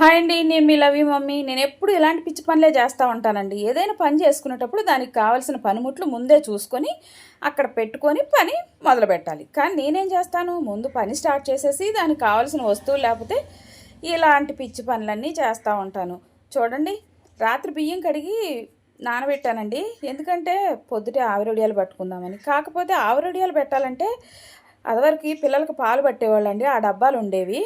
Hi అండి నేను మీ లవి mummy. నేను ఎప్పుడు ఇలాంటి పిచ్చి పనులే చేస్తూ ఉంటానండి. ఏదైనా పని చేసుకునేటప్పుడు దానికి కావాల్సిన పనిముట్లు ముందే చూసుకొని అక్కడ పెట్టుకొని పని మొదలు పెట్టాలి కానీ నేనేం చేస్తాను? ముందు పని స్టార్ట్ చేసేసి దానికి కావాల్సిన వస్తువులు లేకపోతే ఇలాంటి పిచ్చి పనులన్నీ చేస్తూ ఉంటాను. చూడండి రాత్రి బియ్యం కడిగి నానబెట్టానండి. ఎందుకంటే పొద్దుటే ఆవిరొడియాలు పట్టుకుందామని. కాకపోతే ఆవిరొడియాలు పెట్టాలంటే అదివరకు పిల్లలకు పాలు పట్టేవాళ్ళండి. ఆ డబ్బాలు ఉండేవి.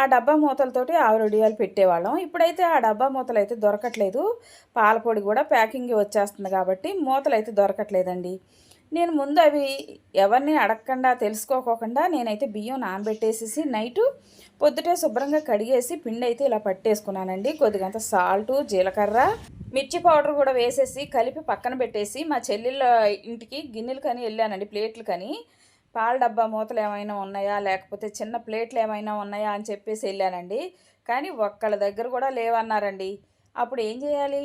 ఆ డబ్బా మూతలతోటి ఆవిరొడియాలు పెట్టేవాళ్ళం. ఇప్పుడైతే ఆ డబ్బా మూతలు అయితే దొరకట్లేదు. పాల పొడి కూడా ప్యాకింగ్ వచ్చేస్తుంది కాబట్టి మూతలు అయితే దొరకట్లేదండి. నేను ముందు అవి ఎవరిని అడగకుండా తెలుసుకోకుండా నేనైతే బియ్యం నానబెట్టేసేసి నైటు పొద్దుటే శుభ్రంగా కడిగేసి పిండి అయితే ఇలా పట్టేసుకున్నానండి. కొద్దిగంత సాల్టు జీలకర్ర మిర్చి పౌడర్ కూడా వేసేసి కలిపి పక్కన పెట్టేసి మా చెల్లెళ్ళ ఇంటికి గిన్నెలు కానీ వెళ్ళానండి ప్లేట్లు కానీ. పాల డబ్బా మూతలు ఏమైనా ఉన్నాయా? లేకపోతే చిన్న ప్లేట్లు ఏమైనా ఉన్నాయా? అని చెప్పేసి వెళ్ళానండి. కానీ ఒక్కళ్ళ దగ్గర కూడా లేవన్నారండి. అప్పుడు ఏం చేయాలి?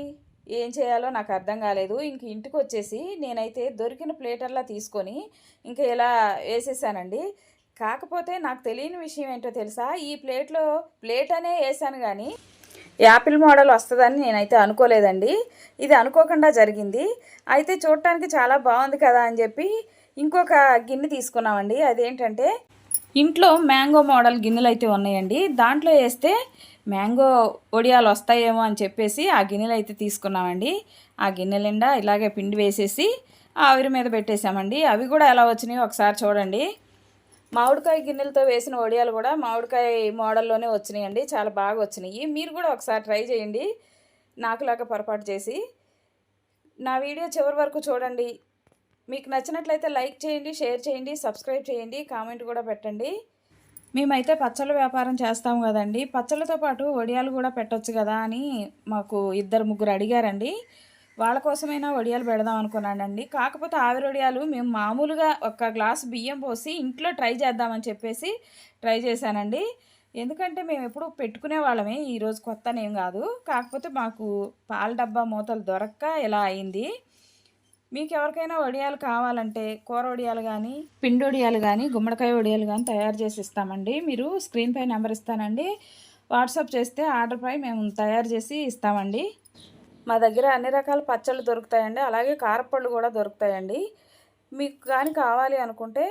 ఏం చేయాలో నాకు అర్థం కాలేదు. ఇంక ఇంటికి వచ్చేసి నేనైతే దొరికిన ప్లేటర్లా తీసుకొని ఇంకా ఇలా వేసేసానండి. కాకపోతే నాకు తెలియని విషయం ఏంటో తెలుసా? ఈ ప్లేట్లో ప్లేట్ అనే వేసాను కానీ యాపిల్ మోడల్ వస్తుందని నేనైతే అనుకోలేదండి. ఇది అనుకోకుండా జరిగింది. అయితే చూడటానికి చాలా బాగుంది కదా అని చెప్పి ఇంకొక గిన్నె తీసుకున్నామండి. అదేంటంటే ఇంట్లో మ్యాంగో మోడల్ గిన్నెలు అయితే ఉన్నాయండి. దాంట్లో వేస్తే మ్యాంగో ఒడియాలు వస్తాయేమో అని చెప్పేసి ఆ గిన్నెలు అయితే తీసుకున్నామండి. ఆ గిన్నె నిండా ఇలాగే పిండి వేసేసి ఆవిరి మీద పెట్టేశామండి. అవి కూడా ఎలా వచ్చినాయో ఒకసారి చూడండి. మామిడికాయ గిన్నెలతో వేసిన వడియాలు కూడా మామిడికాయ మోడల్లోనే వచ్చినాయండి. చాలా బాగా వచ్చినాయి. మీరు కూడా ఒకసారి ట్రై చేయండి. నాకులాగా పొరపాటు చేసి. నా వీడియో చివరి వరకు చూడండి. మీకు నచ్చినట్లయితే లైక్ చేయండి షేర్ చేయండి సబ్స్క్రైబ్ చేయండి కామెంట్ కూడా పెట్టండి. మేమైతే పచ్చళ్ళ వ్యాపారం చేస్తాం కదండి. పచ్చళ్ళతో పాటు వడియాలు కూడా పెట్టొచ్చు కదా అని మాకు ఇద్దరు ముగ్గురు అడిగారండి. వాళ్ళ కోసమైనా వడియాలు పెడదాం అనుకున్నానండి. కాకపోతే ఆవిరి వడియాలు మేము మామూలుగా ఒక గ్లాస్ బియ్యం పోసి ఇంట్లో ట్రై చేద్దామని చెప్పేసి ట్రై చేశానండి. ఎందుకంటే మేము ఎప్పుడు పెట్టుకునే వాళ్ళమే ఈరోజు కొత్తనేం కాదు. కాకపోతే మాకు పాల డబ్బా మూతలు దొరక్క ఇలా అయింది? మీకు ఎవరికైనా వడియాలు కావాలంటే కూర వడియాలు కానీ పిండి వడియాలు కానీ గుమ్మడికాయ వడియాలు కానీ తయారు చేసి ఇస్తామండి. మీరు స్క్రీన్ పై నెంబర్ ఇస్తానండి. వాట్సాప్ చేస్తే ఆర్డర్పై మేము తయారు చేసి ఇస్తామండి. మా దగ్గర అన్ని రకాల పచ్చళ్ళు దొరుకుతాయండి. అలాగే కారపళ్ళు కూడా దొరుకుతాయండి. మీకు కానీ కావాలి అనుకుంటే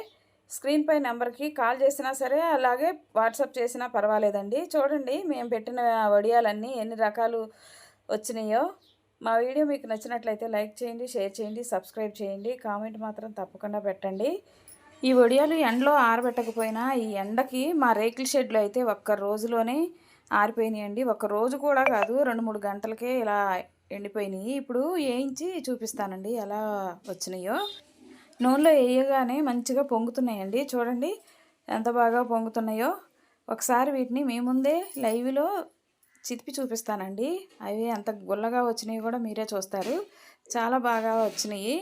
స్క్రీన్ పై నెంబర్కి కాల్ చేసినా సరే అలాగే వాట్సాప్ చేసినా పర్వాలేదండి. చూడండి మేము పెట్టిన వడియాలన్నీ ఎన్ని రకాలు వచ్చినాయో. మా వీడియో మీకు నచ్చినట్లయితే లైక్ చేయండి షేర్ చేయండి సబ్స్క్రైబ్ చేయండి. కామెంట్ మాత్రం తప్పకుండా పెట్టండి. ఈ వడియాలు ఎండలో ఆరబెట్టకపోయినా ఈ ఎండకి మా రేకుల షెడ్లో అయితే ఒక్క రోజులోనే ఆరిపోయినాయండి. ఒక్క రోజు కూడా కాదు రెండు మూడు గంటలకే ఇలా ఎండిపోయినాయి. ఇప్పుడు వేయించి చూపిస్తానండి ఎలా వచ్చినాయో. నూనెలో వేయగానే మంచిగా పొంగుతున్నాయండి. చూడండి ఎంత బాగా పొంగుతున్నాయో. ఒకసారి వీటిని మీ ముందే లైవ్లో చితిపి చూపిస్తానండి. అవి అంత గుల్లగా వచ్చినాయి కూడా మీరే చూస్తారు. చాలా బాగా వచ్చినాయి.